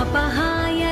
అపహాయ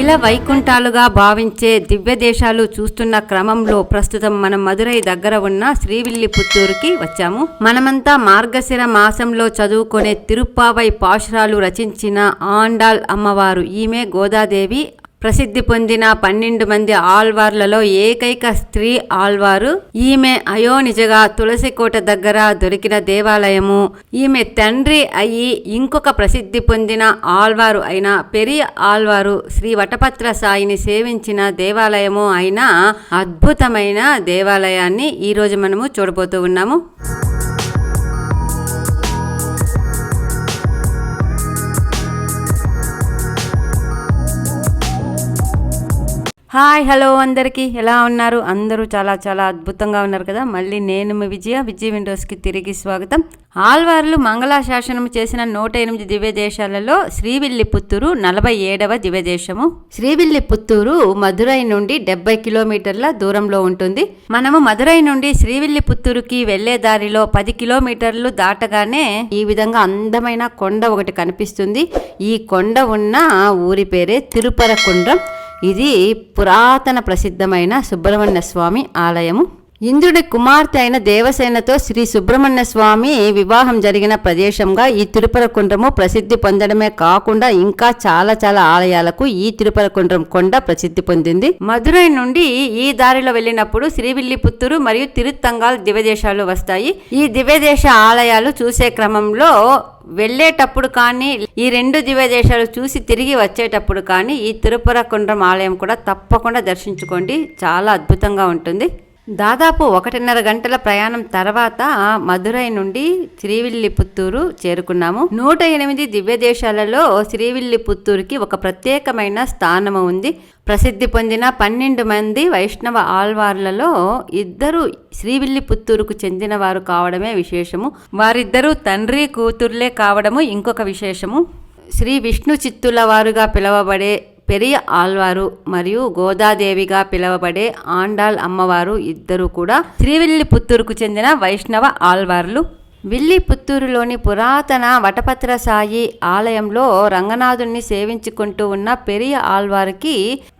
ఇలా వైకుంఠాలుగా భావించే దివ్య దేశాలు చూస్తున్న క్రమంలో ప్రస్తుతం మనం మధురై దగ్గర ఉన్న శ్రీవిల్లి పుత్తూరుకి వచ్చాము. మనమంతా మార్గశిర మాసంలో చదువుకునే తిరుప్పావై పాశురాలు రచించిన ఆండాల్ అమ్మవారు. ఈమె గోదాదేవి ప్రసిద్ధి పొందిన పన్నెండు మంది ఆల్వార్లలో ఏకైక స్త్రీ ఆల్వారు ఈమె అయోనిజగా తులసికోట దగ్గర దొరికిన దేవాలయము. ఈమె తండ్రి అయి ఇంకొక ప్రసిద్ధి పొందిన ఆల్వారు అయిన పెరియ ఆల్వారు శ్రీ వటపత్ర సాయిని సేవించిన దేవాలయము అయిన అద్భుతమైన దేవాలయాన్ని ఈరోజు మనము చూడబోతూ ఉన్నాము. హాయ్ హలో అందరికీ. ఎలా ఉన్నారు? అందరూ చాలా చాలా అద్భుతంగా ఉన్నారు కదా? మళ్ళీ నేను మీ విజయ విజయ విండోస్కి తిరిగి స్వాగతం. ఆల్వార్లు మంగళాశాసనం చేసిన నూట ఎనిమిది దివ్యదేశాలలో శ్రీవిల్లి శ్రీవిల్లిపుత్తూరు నలభై ఏడవ దివ్యదేశము. శ్రీవిల్లి శ్రీవిల్లిపుత్తూరు మధురై నుండి డెబ్బై కిలోమీటర్ల దూరంలో ఉంటుంది. మనము మధురై నుండి శ్రీవిల్లిపుత్తూరుకి వెళ్ళే దారిలో పది కిలోమీటర్లు దాటగానే ఈ విధంగా అందమైన కొండ ఒకటి కనిపిస్తుంది. ఈ కొండ ఉన్న ఊరి పేరే తిరుపరకుండ్రం. ఇది పురాతన ప్రసిద్ధమైన సుబ్రహ్మణ్య స్వామి ఆలయము. ఇంద్రుడి కుమార్తె అయిన దేవసేనతో శ్రీ సుబ్రహ్మణ్య స్వామి వివాహం జరిగిన ప్రదేశంగా ఈ తిరుపరకుండ్రము ప్రసిద్ధి పొందడమే కాకుండా ఇంకా చాలా చాలా ఆలయాలకు ఈ తిరుపరకుండ్రం కొండ ప్రసిద్ధి పొందింది. మధురై నుండి ఈ దారిలో వెళ్ళినప్పుడు శ్రీవిల్లిపుత్తూరు మరియు తిరుత్తంగాల్ దివ్యదేశాలు వస్తాయి. ఈ దివ్యదేశ ఆలయాలు చూసే క్రమంలో వెళ్ళేటప్పుడు కానీ ఈ రెండు దివ్యదేశాలు చూసి తిరిగి వచ్చేటప్పుడు కానీ ఈ తిరుపరకుండ్రం ఆలయం కూడా తప్పకుండా దర్శించుకోండి. చాలా అద్భుతంగా ఉంటుంది. దాదాపు ఒకటిన్నర గంటల ప్రయాణం తర్వాత మధురై నుండి శ్రీవిల్లిపుత్తూరు చేరుకున్నాము. నూట ఎనిమిది దివ్య దేశాలలో శ్రీవిల్లిపుత్తూరుకి ఒక ప్రత్యేకమైన స్థానము ఉంది. ప్రసిద్ధి పొందిన పన్నెండు మంది వైష్ణవ ఆల్వార్లలో ఇద్దరు శ్రీవిల్లిపుత్తూరుకు చెందినవారు కావడమే విశేషము. వారిద్దరూ తండ్రి కూతుర్లే కావడము ఇంకొక విశేషము. శ్రీ విష్ణు చిత్తుల వారుగా పిలువబడే పెరియ ఆల్వారు మరియు గోదాదేవిగా పిలువబడే ఆండాల్ అమ్మవారు ఇద్దరు కూడా శ్రీవిల్లిపుత్తూరుకు చెందిన వైష్ణవ ఆల్వార్లు విల్లిపుత్తూరులోని పురాతన వటపత్ర సాయి ఆలయంలో రంగనాథుణ్ణి సేవించుకుంటూ ఉన్న పెరియ ఆల్వారికి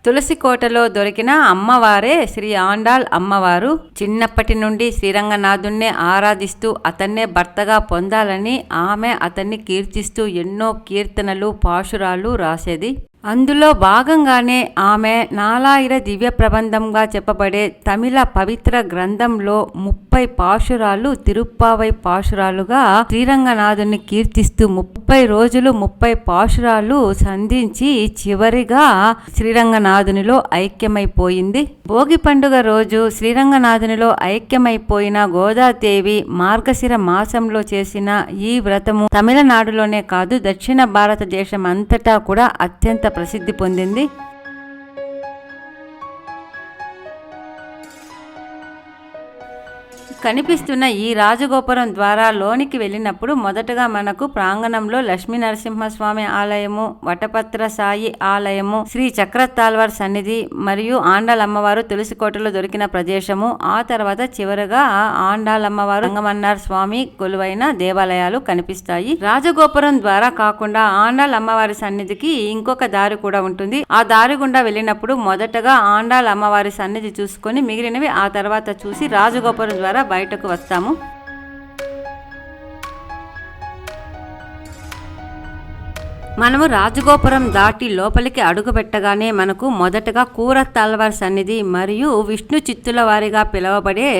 తులసికోటలో దొరికిన అమ్మవారే శ్రీ ఆండాల్ అమ్మవారు. చిన్నప్పటి నుండి శ్రీరంగనాథుణ్ణే ఆరాధిస్తూ అతన్నే భర్తగా పొందాలని ఆమె అతన్ని కీర్తిస్తూ ఎన్నో కీర్తనలు పాశురాలు రాసేది. అందులో భాగంగానే ఆమె నాలాయిర దివ్య ప్రబంధంగా చెప్పబడే తమిళ పవిత్ర గ్రంథంలో ముప్పై పాశురాలు తిరుప్పావై పాశురాలుగా శ్రీరంగనాథుని కీర్తిస్తూ ముప్పై రోజులు ముప్పై పాశురాలు సంధించి చివరిగా శ్రీరంగనాథునిలో ఐక్యమైపోయింది. భోగి పండుగ రోజు శ్రీరంగనాథునిలో ఐక్యమైపోయిన గోదాదేవి మార్గశిర మాసంలో చేసిన ఈ వ్రతము తమిళనాడులోనే కాదు దక్షిణ భారతదేశం అంతటా కూడా అత్యంత ప్రసిద్ధి పొందింది. కనిపిస్తున్న ఈ రాజగోపురం ద్వారా లోనికి వెళ్ళినప్పుడు మొదటగా మనకు ప్రాంగణంలో లక్ష్మీ నరసింహస్వామి ఆలయము వటపత్ర సాయి ఆలయము శ్రీ చక్రతాల్వార్ సన్నిధి మరియు ఆండాలమ్మవారు తులసికోటలో దొరికిన ప్రదేశము. ఆ తర్వాత చివరగా ఆండాలమ్మవారు రంగమన్నార్ స్వామి కొలువైన దేవాలయాలు కనిపిస్తాయి. రాజగోపురం ద్వారా కాకుండా ఆండాల్ అమ్మవారి సన్నిధికి ఇంకొక దారి కూడా ఉంటుంది. ఆ దారి గుండా వెళ్ళినప్పుడు మొదటగా ఆండాల్ అమ్మవారి సన్నిధి చూసుకొని మిగిలినవి ఆ తర్వాత చూసి రాజగోపురం ద్వారా బయటకు వస్తాము. మనము రాజగోపురం దాటి లోపలికి అడుగుపెట్టగానే మనకు మొదటగా కూర తల్వార్ సన్నిధి మరియు విష్ణు చిత్తుల వారిగా పిలువబడే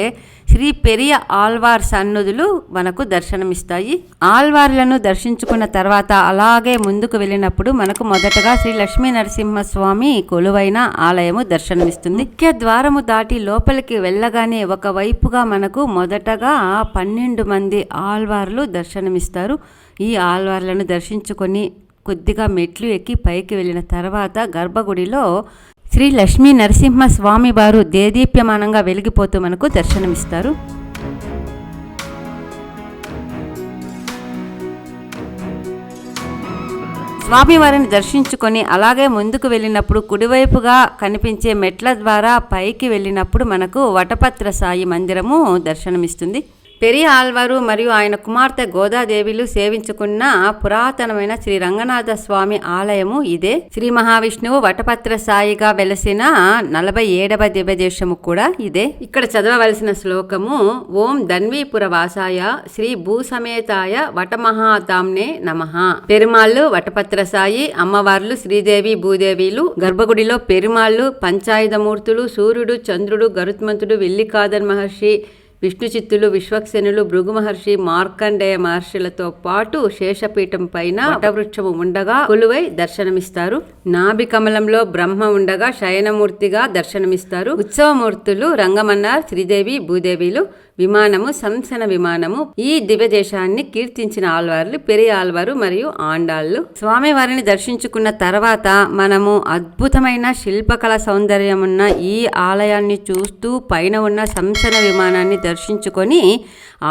శ్రీ పెరియ ఆల్వార్ సన్నిధులు మనకు దర్శనమిస్తాయి. ఆల్వార్లను దర్శించుకున్న తర్వాత అలాగే ముందుకు వెళ్ళినప్పుడు మనకు మొదటగా శ్రీ లక్ష్మీ నరసింహస్వామి కొలువైన ఆలయము దర్శనమిస్తుంది. ముఖ్య ద్వారము దాటి లోపలికి వెళ్ళగానే ఒక వైపుగా మనకు మొదటగా పన్నెండు మంది ఆల్వార్లు దర్శనమిస్తారు. ఈ ఆల్వార్లను దర్శించుకొని కొద్దిగా మెట్లు ఎక్కి పైకి వెళ్ళిన తర్వాత గర్భగుడిలో శ్రీ లక్ష్మీ నరసింహ స్వామి వారు దేదీప్యమానంగా వెలిగిపోతూ మనకు దర్శనమిస్తారు. స్వామివారిని దర్శించుకొని అలాగే ముందుకు వెళ్ళినప్పుడు కుడివైపుగా కనిపించే మెట్ల ద్వారా పైకి వెళ్ళినప్పుడు మనకు వటపత్ర సాయి మందిరము దర్శనమిస్తుంది. పెరి ఆల్వారు మరియు ఆయన కుమార్తె గోదాదేవిలు సేవించుకున్న పురాతనమైన శ్రీ రంగనాథ స్వామి ఆలయము ఇదే. శ్రీ మహావిష్ణువు వటపత్ర సాయిగా వెలసిన నలభై ఏడవ దివ్యదేశము కూడా ఇదే. ఇక్కడ చదవవలసిన శ్లోకము ఓం ధన్వీపుర వాసాయ శ్రీ భూసమేతాయ వటమహాదామ్నే నమ. పెరుమాళ్ళు వటపత్ర సాయి అమ్మవార్లు శ్రీదేవి భూదేవిలు గర్భగుడిలో పెరుమాళ్ళు పంచాయుధమూర్తులు సూర్యుడు చంద్రుడు గరుత్మంతుడు విల్లికాదన్ మహర్షి విష్ణు చిత్తులు విశ్వక్సేనులు భృగు మహర్షి మార్కండేయ మహర్షులతో పాటు శేషపీఠం పైన వటవృక్షము ఉండగా కొలువై దర్శనమిస్తారు. నాభి కమలంలో బ్రహ్మ ఉండగా శయనమూర్తిగా దర్శనమిస్తారు. ఉత్సవమూర్తులు రంగమన్నార్ శ్రీదేవి భూదేవిలు విమానము సంసన విమానము ఈ దివ్యదేశాన్ని కీర్తించిన ఆల్వార్లు పెరి ఆల్వారు మరియు ఆండాళ్ళు స్వామివారిని దర్శించుకున్న తర్వాత మనము అద్భుతమైన శిల్పకళ సౌందర్యం ఉన్న ఈ ఆలయాన్ని చూస్తూ పైన ఉన్న సంసన విమానాన్ని దర్శించుకొని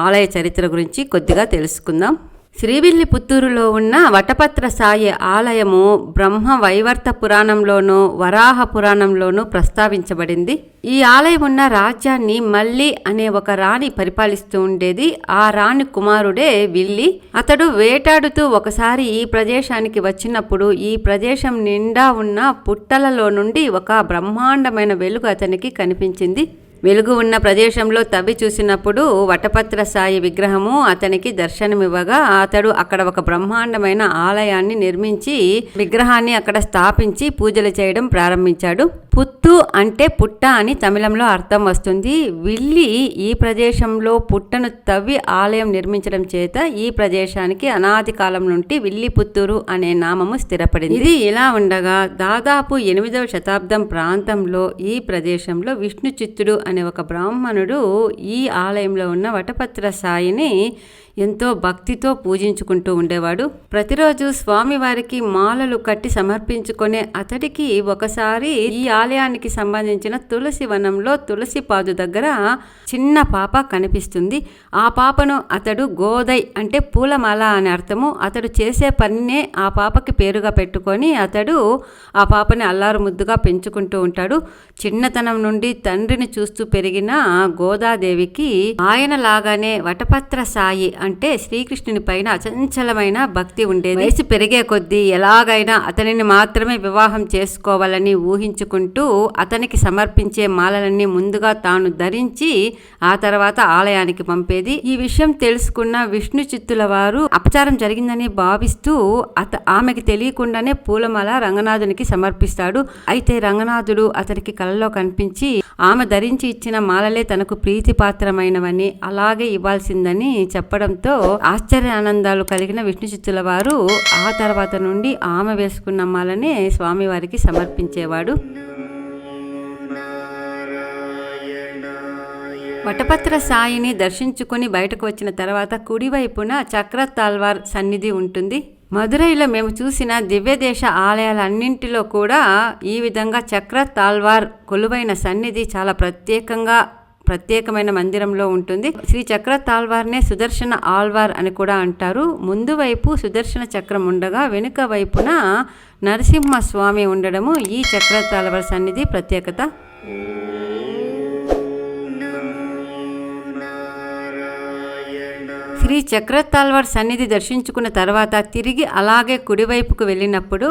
ఆలయ చరిత్ర గురించి కొద్దిగా తెలుసుకుందాం. శ్రీవిల్లి పుత్తూరులో ఉన్న వటపత్ర సాయి ఆలయము బ్రహ్మ వైవర్త పురాణంలోనూ వరాహ పురాణంలోనూ ప్రస్తావించబడింది. ఈ ఆలయం ఉన్న రాజ్యాన్ని మల్లి అనే ఒక రాణి పరిపాలిస్తూ ఉండేది. ఆ రాణి కుమారుడే విల్లి. అతడు వేటాడుతూ ఒకసారి ఈ ప్రదేశానికి వచ్చినప్పుడు ఈ ప్రదేశం నిండా ఉన్న పుట్టలలో నుండి ఒక బ్రహ్మాండమైన వెలుగు అతనికి కనిపించింది. వెలుగు ఉన్న ప్రదేశంలో తవ్వి చూసినప్పుడు వటపత్ర సాయి విగ్రహము అతనికి దర్శనమివ్వగా అతడు అక్కడ ఒక బ్రహ్మాండమైన ఆలయాన్ని నిర్మించి విగ్రహాన్ని అక్కడ స్థాపించి పూజలు చేయడం ప్రారంభించాడు. పుత్తు అంటే పుట్ట అని తమిళంలో అర్థం వస్తుంది. విల్లి ఈ ప్రదేశంలో పుట్టను తవ్వి ఆలయం నిర్మించడం చేత ఈ ప్రదేశానికి అనాది కాలం నుండి విల్లి పుత్తూరు అనే నామము స్థిరపడింది. ఇది ఇలా ఉండగా దాదాపు ఎనిమిదవ శతాబ్దం ప్రాంతంలో ఈ ప్రదేశంలో విష్ణు చిత్తుడు అనే ఒక బ్రాహ్మణుడు ఈ ఆలయంలో ఉన్న వటపత్ర సాయిని ఎంతో భక్తితో పూజించుకుంటూ ఉండేవాడు. ప్రతిరోజు స్వామివారికి మాలలు కట్టి సమర్పించుకునే అతడికి ఒకసారి ఈ ఆలయానికి సంబంధించిన తులసి వనంలో తులసి పాదు దగ్గర చిన్న పాప కనిపిస్తుంది. ఆ పాపను అతడు గోదై అంటే పూలమాల అని అర్థము. అతడు చేసే పనినే ఆ పాపకి పేరుగా పెట్టుకొని అతడు ఆ పాపని అల్లారు ముద్దుగా పెంచుకుంటూ ఉంటాడు. చిన్నతనం నుండి తండ్రిని చూస్తూ పెరిగిన గోదాదేవికి ఆయన లాగానే వటపత్ర సాయి అంటే శ్రీకృష్ణుని పైన అచంచలమైన భక్తి ఉండేది. వయసు పెరిగే కొద్దీ ఎలాగైనా అతనిని మాత్రమే వివాహం చేసుకోవాలని ఊహించుకుంటూ అతనికి సమర్పించే మాలలన్నీ ముందుగా తాను ధరించి ఆ తర్వాత ఆలయానికి పంపేది. ఈ విషయం తెలుసుకున్న విష్ణు చిత్తుల వారు అపచారం జరిగిందని భావిస్తూ అత ఆమెకి తెలియకుండానే పూలమాల రంగనాథునికి సమర్పిస్తాడు. అయితే రంగనాథుడు అతనికి కలలో కనిపించి ఆమె ధరించి ఇచ్చిన మాలలే తనకు ప్రీతిపాత్రమైనవని అలాగే ఇవ్వాల్సిందని చెప్పడంతో ఆశ్చర్య ఆనందాలు కలిగిన విష్ణు చిత్తుల వారు ఆ తర్వాత నుండి ఆమె వేసుకున్న మాలనే స్వామివారికి సమర్పించేవాడు. వటపత్ర సాయిని దర్శించుకుని బయటకు వచ్చిన తర్వాత కుడివైపున చక్ర తాల్వార్ సన్నిధి ఉంటుంది. మదురైలో మేము చూసిన దివ్యదేశ ఆలయాలన్నింటిలో కూడా ఈ విధంగా చక్ర తాల్వార్ కొలువైన సన్నిధి చాలా ప్రత్యేకంగా ప్రత్యేకమైన మందిరంలో ఉంటుంది. శ్రీ చక్ర తాల్వార్నే సుదర్శన ఆల్వార్ అని కూడా అంటారు. ముందు వైపు సుదర్శన చక్రం ఉండగా వెనుక వైపున నరసింహ స్వామి ఉండడము ఈ చక్ర తాల్వార్ సన్నిధి ప్రత్యేకత. శ్రీ చక్రతాల్వార్ సన్నిధి దర్శించుకున్న తర్వాత తిరిగి అలాగే కుడివైపుకు వెళ్ళినప్పుడు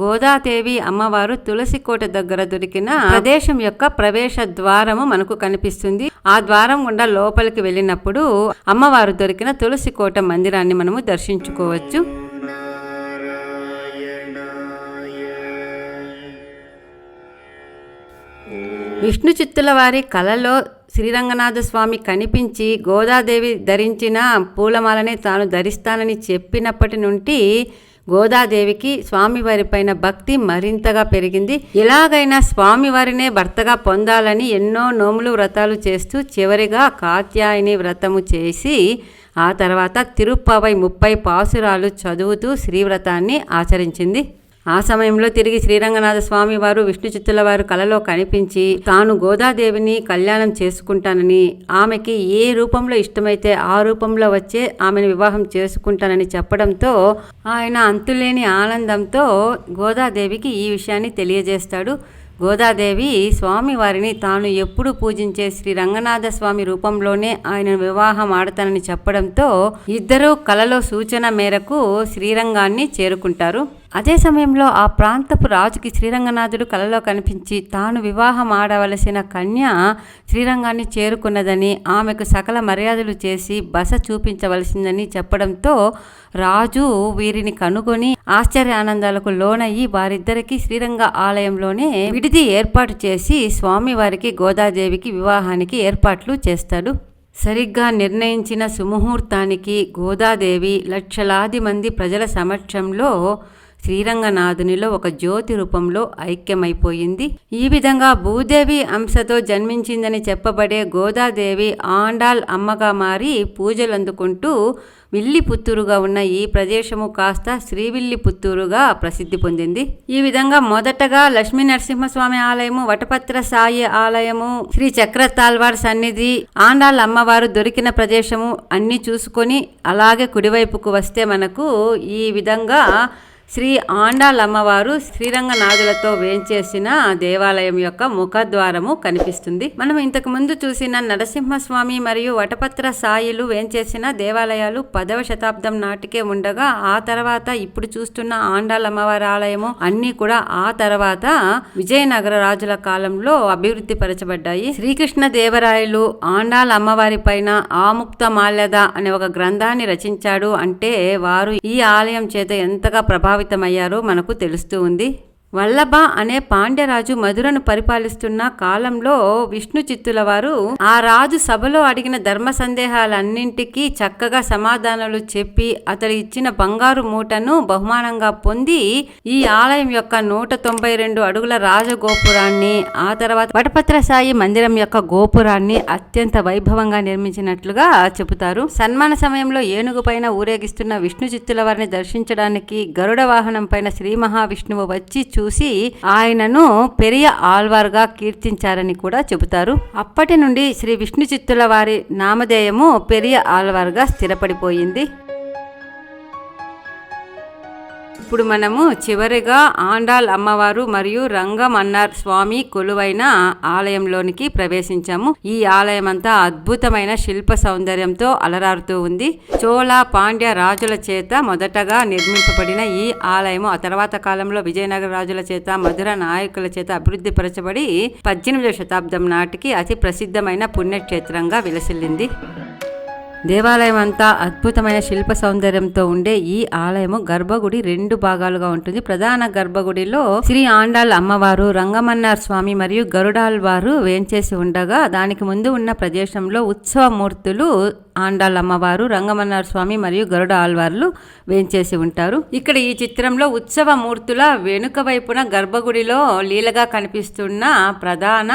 గోదాదేవి అమ్మవారు తులసి కోట దగ్గర దొరికిన ప్రదేశం యొక్క ప్రవేశ ద్వారము మనకు కనిపిస్తుంది. ఆ ద్వారం గుండా లోపలికి వెళ్ళినప్పుడు అమ్మవారు దొరికిన తులసి కోట మందిరాన్ని మనము దర్శించుకోవచ్చు. విష్ణు చిత్తుల వారి కలలో శ్రీరంగనాథ స్వామి కనిపించి గోదాదేవి ధరించిన పూలమాలనే తాను ధరిస్తానని చెప్పినప్పటి నుండి గోదాదేవికి స్వామివారి పైన భక్తి మరింతగా పెరిగింది. ఎలాగైనా స్వామివారినే భర్తగా పొందాలని ఎన్నో నోములు వ్రతాలు చేస్తూ చివరిగా కాత్యాయని వ్రతము చేసి ఆ తర్వాత తిరుప్పవై ముప్పై పాసురాలు చదువుతూ శ్రీవ్రతాన్ని ఆచరించింది. ఆ సమయంలో తిరిగి శ్రీరంగనాథ స్వామి వారు విష్ణు చిత్తుల వారు కలలో కనిపించి తాను గోదాదేవిని కళ్యాణం చేసుకుంటానని ఆమెకి ఏ రూపంలో ఇష్టమైతే ఆ రూపంలో వచ్చే ఆమెను వివాహం చేసుకుంటానని చెప్పడంతో ఆయన అంతులేని ఆనందంతో గోదాదేవికి ఈ విషయాన్ని తెలియజేస్తాడు. గోదాదేవి స్వామివారిని తాను ఎప్పుడు పూజించే శ్రీ రంగనాథ స్వామి రూపంలోనే ఆయన వివాహం ఆడతానని చెప్పడంతో ఇద్దరూ కలలో సూచన మేరకు శ్రీరంగాన్ని చేరుకుంటారు. అదే సమయంలో ఆ ప్రాంతపు రాజుకి శ్రీరంగనాథుడు కలలో కనిపించి తాను వివాహం ఆడవలసిన కన్య శ్రీరంగాన్ని చేరుకున్నదని ఆమెకు సకల మర్యాదలు చేసి బస చూపించవలసిందని చెప్పడంతో రాజు వీరిని కనుగొని ఆశ్చర్య ఆనందాలకు లోనయ్యి వారిద్దరికీ శ్రీరంగ ఆలయంలోనే విడిది ఏర్పాటు చేసి స్వామివారికి గోదాదేవికి వివాహానికి ఏర్పాట్లు చేస్తాడు. సరిగ్గా నిర్ణయించిన సుముహూర్తానికి గోదాదేవి లక్షలాది మంది ప్రజల సమక్షంలో శ్రీరంగనాథునిలో ఒక జ్యోతి రూపంలో ఐక్యమైపోయింది. ఈ విధంగా భూదేవి అంశతో జన్మించిందని చెప్పబడే గోదాదేవి ఆండాల్ అమ్మగా మారి పూజలు అందుకుంటూ విల్లి పుత్తూరుగా ఉన్న ఈ ప్రదేశము కాస్త శ్రీవిల్లి పుత్తూరుగా ప్రసిద్ధి పొందింది. ఈ విధంగా మొదటగా లక్ష్మీ నరసింహస్వామి ఆలయము వటపత్ర సాయి ఆలయము శ్రీ చక్రతాల్వార్ సన్నిధి ఆండాల్ అమ్మవారు దొరికిన ప్రదేశము అన్ని చూసుకొని అలాగే కుడివైపుకు వస్తే మనకు ఈ విధంగా శ్రీ ఆండాల్ అమ్మవారు శ్రీరంగనాథులతో వేంచేసిన దేవాలయం యొక్క ముఖద్వారము కనిపిస్తుంది. మనం ఇంతకు ముందు చూసిన నరసింహస్వామి మరియు వటపత్ర సాయిలు వేంచేసిన దేవాలయాలు పదవ శతాబ్దం నాటికే ఉండగా ఆ తర్వాత ఇప్పుడు చూస్తున్న ఆండాల్ అమ్మవారి ఆలయము అన్ని కూడా ఆ తర్వాత విజయనగర రాజుల కాలంలో అభివృద్ధి పరచబడ్డాయి. శ్రీకృష్ణ దేవరాయలు ఆండాల్ అమ్మవారి పైన ఆముక్త మాల్యద అనే ఒక గ్రంథాన్ని రచించాడు అంటే వారు ఈ ఆలయం చేత ఎంతగా ప్రభావితం ప్రభావితమయ్యారో మనకు తెలుస్తూ ఉంది. వల్లభ అనే పాండ్యరాజు మధురను పరిపాలిస్తున్న కాలంలో విష్ణు చిత్తుల వారు ఆ రాజు సభలో అడిగిన ధర్మ సందేహాలన్నింటికీ చక్కగా సమాధానాలు చెప్పి అతడు ఇచ్చిన బంగారు మూటను బహుమానంగా పొంది ఈ ఆలయం యొక్క నూట తొంభై రెండు అడుగుల రాజగోపురాన్ని ఆ తర్వాత వటపత్ర సాయి మందిరం యొక్క గోపురాన్ని అత్యంత వైభవంగా నిర్మించినట్లుగా చెబుతారు. సన్మాన సమయంలో ఏనుగు పైన ఊరేగిస్తున్న విష్ణు చిత్తుల వారిని దర్శించడానికి గరుడ వాహనం పైన శ్రీ మహావిష్ణువు వచ్చి చూసి ఆయనను పెరియ ఆల్వార్గా కీర్తించారని కూడా చెబుతారు. అప్పటి నుండి శ్రీ విష్ణు చిత్తుల వారి నామధేయము పెరియ ఆల్వార్గా స్థిరపడిపోయింది. ఇప్పుడు మనము చివరిగా ఆండాల్ అమ్మవారు మరియు రంగమన్నార్ స్వామి కొలువైన ఆలయంలోనికి ప్రవేశించాము. ఈ ఆలయం అంతా అద్భుతమైన శిల్ప సౌందర్యంతో అలరారుతూ ఉంది. చోళ పాండ్య రాజుల చేత మొదటగా నిర్మింపబడిన ఈ ఆలయము ఆ తర్వాత కాలంలో విజయనగర రాజుల చేత మధుర నాయకుల చేత అభివృద్ధి పరచబడి పద్దెనిమిదవ శతాబ్దం నాటికి అతి ప్రసిద్ధమైన పుణ్యక్షేత్రంగా విలసిల్లింది. దేవాలయం అంతా అద్భుతమైన శిల్ప సౌందర్యంతో ఉండే ఈ ఆలయము గర్భగుడి రెండు భాగాలుగా ఉంటుంది. ప్రధాన గర్భగుడిలో శ్రీ ఆండాల్ అమ్మవారు రంగమన్నార్ స్వామి మరియు గరుడాల్ వారు వేంచేసి ఉండగా దానికి ముందు ఉన్న ప్రదేశంలో ఉత్సవమూర్తులు ఆండాల్ అమ్మవారు రంగమన్నార్ స్వామి మరియు గరుడ ఆల్వార్లు వేంచేసి ఉంటారు. ఇక్కడ ఈ చిత్రంలో ఉత్సవ మూర్తుల వెనుక వైపున గర్భగుడిలో లీలగా కనిపిస్తున్న ప్రధాన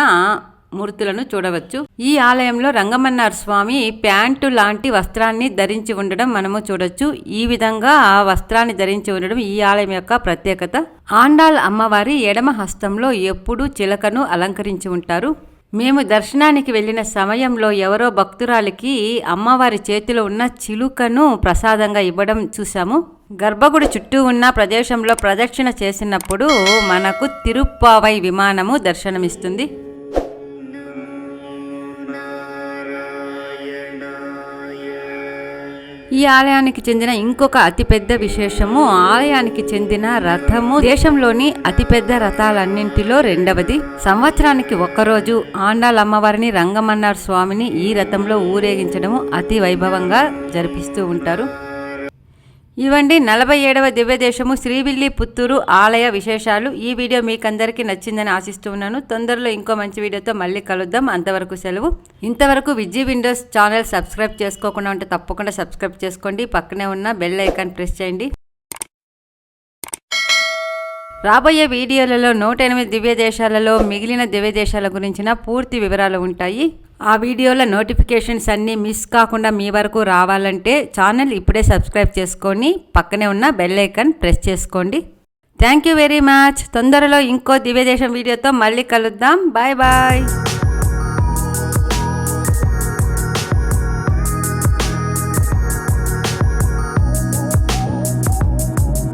మూర్తులను చూడవచ్చు. ఈ ఆలయంలో రంగమన్నార్ స్వామి ప్యాంటు లాంటి వస్త్రాన్ని ధరించి ఉండడం మనము చూడొచ్చు. ఈ విధంగా ఆ వస్త్రాన్ని ధరించి ఉండడం ఈ ఆలయం యొక్క ప్రత్యేకత. ఆండాల్ అమ్మవారి ఎడమ హస్తంలో ఎప్పుడూ చిలకను అలంకరించి ఉంటారు. మేము దర్శనానికి వెళ్ళిన సమయంలో ఎవరో భక్తురాలికి అమ్మవారి చేతిలో ఉన్న చిలుకను ప్రసాదంగా ఇవ్వడం చూసాము గర్భగుడి చుట్టూ ఉన్న ప్రదేశంలో ప్రదక్షిణ చేసినప్పుడు మనకు తిరుప్పావై విమానము దర్శనమిస్తుంది. ఈ ఆలయానికి చెందిన ఇంకొక అతిపెద్ద విశేషము ఆలయానికి చెందిన రథము. దేశంలోని అతిపెద్ద రథాలన్నింటిలో రెండవది సంవత్సరానికి ఒక్కరోజు ఆండాల్ అమ్మవారిని రంగమన్నార్ స్వామిని ఈ రథంలో ఊరేగించడము అతి వైభవంగా జరిపిస్తూ ఉంటారు. ఇవండి నలభై ఏడవ దివ్యదేశము శ్రీవిల్లి పుత్తూరు ఆలయ విశేషాలు. ఈ వీడియో మీకు అందరికీ నచ్చిందని ఆశిస్తూ ఉన్నాను. తొందరలో ఇంకో మంచి వీడియోతో మళ్ళీ కలుద్దాం. అంతవరకు సెలవు. ఇంతవరకు విజీ విండోస్ ఛానల్ సబ్స్క్రైబ్ చేసుకోకుండా ఉంటే తప్పకుండా సబ్స్క్రైబ్ చేసుకోండి. పక్కనే ఉన్న బెల్ ఐకాన్ ప్రెస్ చేయండి. రాబోయే వీడియోలలో నూట ఎనిమిది దివ్య దేశాలలో మిగిలిన దివ్య దేశాల గురించిన పూర్తి వివరాలు ఉంటాయి. ఆ వీడియోల నోటిఫికేషన్స్ అన్నీ మిస్ కాకుండా మీ వరకు రావాలంటే ఛానల్ ఇప్పుడే సబ్స్క్రైబ్ చేసుకొని పక్కనే ఉన్న బెల్ ఐకాన్ ప్రెస్ చేసుకోండి. థ్యాంక్ యూ వెరీ మచ్ తొందరలో ఇంకో దివ్యదేశం వీడియోతో మళ్ళీ కలుద్దాం. Bye bye.